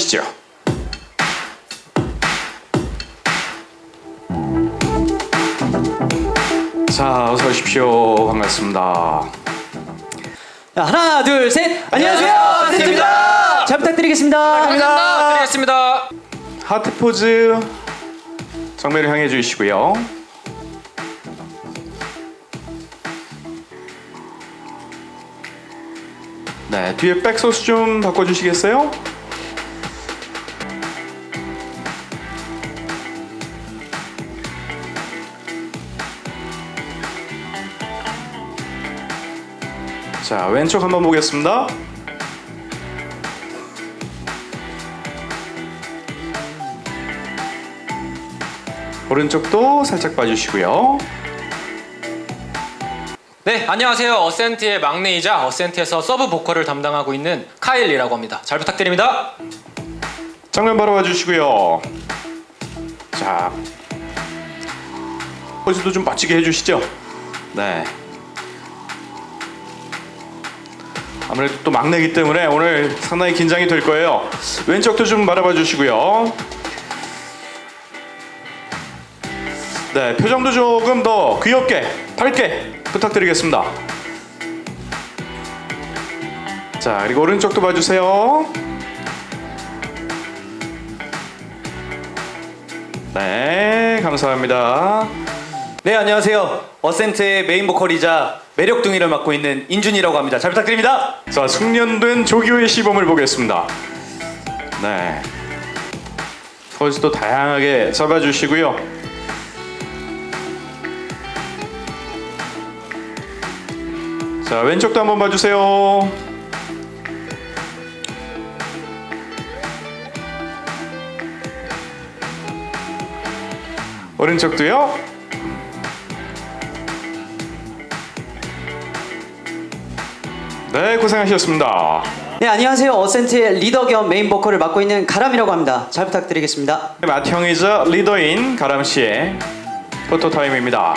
주시죠. 자, 어서 오십시오. 반갑습니다. 자, 하나, 둘, 셋. 안녕하세요. 안녕하세요. 센트입니다. 잘 부탁드리겠습니다. 감사합니다. 드리겠습니다. 하트 포즈 정면을 향해 주시고요. 네, 뒤에 백소스 좀 바꿔 주시겠어요? 자, 왼쪽 한번 보겠습니다. 오른쪽도 살짝 봐주시고요. 네, 안녕하세요. 어센트의 막내이자 어센트에서 서브 보컬을 담당하고 있는 카일리라고 합니다. 잘 부탁드립니다. 정면 바로 와주시고요. 자, 포즈도 좀 멋지게 해주시죠. 네. 아무래도 또 막내기 때문에 오늘 상당히 긴장이 될 거예요. 왼쪽도 좀 바라봐 주시고요. 네, 표정도 조금 더 귀엽게, 밝게 부탁드리겠습니다. 자, 그리고 오른쪽도 봐주세요. 네, 감사합니다. 네, 안녕하세요. 어센트의 메인 보컬이자 매력둥이를 맡고 있는 인준이라고 합니다. 잘 부탁드립니다. 자, 숙련된 조교의 시범을 보겠습니다. 네. 포즈도 다양하게 잡아주시고요. 자, 왼쪽도 한번 봐주세요. 오른쪽도요. 네, 고생하셨습니다. 네, 안녕하세요. 어센트의 리더 겸 메인 보컬을 맡고 있는 가람이라고 합니다. 잘 부탁드리겠습니다. 맏형이자 리더인 가람 씨의 포토 타임입니다.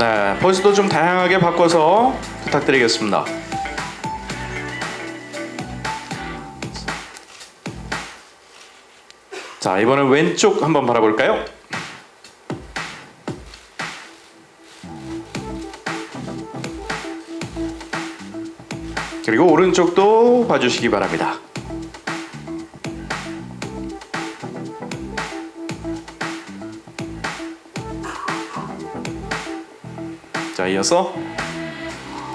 네, 포즈도 좀 다양하게 바꿔서 부탁드리겠습니다. 자, 이번엔 왼쪽 한번 바라볼까요? 그리고 오른쪽도 봐주시기 바랍니다. 자, 이어서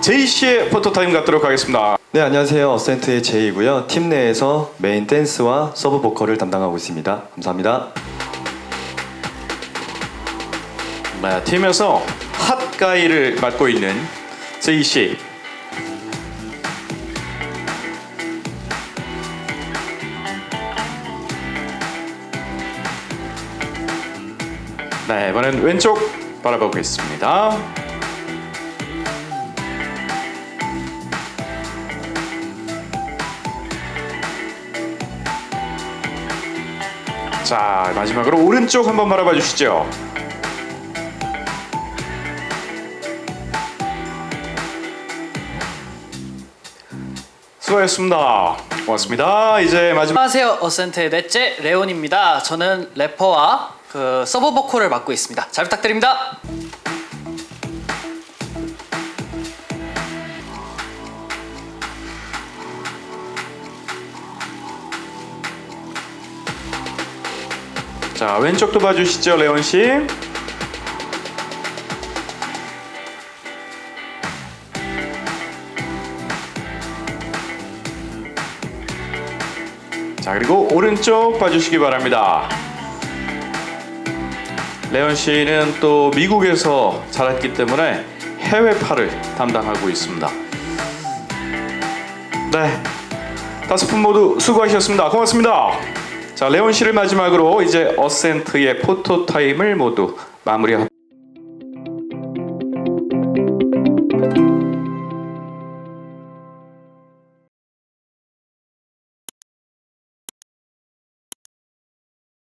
제이 씨의 포토 타임 갖도록 하겠습니다. 네 안녕하세요 어센트의 제이고요 팀 내에서 메인 댄스와 서브 보컬을 담당하고 있습니다 감사합니다 네, 팀에서 핫가이를 맡고 있는 제이 씨. 네, 이번엔 왼쪽 바라보겠습니다. 자, 마지막으로 오른쪽 한번 바라봐 주시죠. 수고하셨습니다. 고맙습니다. 이제 마지막 안녕하세요. 어센트의 넷째 레온입니다. 저는 래퍼와 그 서브 보컬을 맡고 있습니다. 잘 부탁드립니다. 자 왼쪽도 봐주시죠, 레온 씨. 자 그리고 오른쪽 봐주시기 바랍니다. 레온 씨는 또 미국에서 자랐기 때문에 해외파를 담당하고 있습니다. 네, 다섯 분 모두 수고하셨습니다. 고맙습니다. 자, 레온 씨를 마지막으로 이제 어센트의 포토 타임을 모두 마무리하도록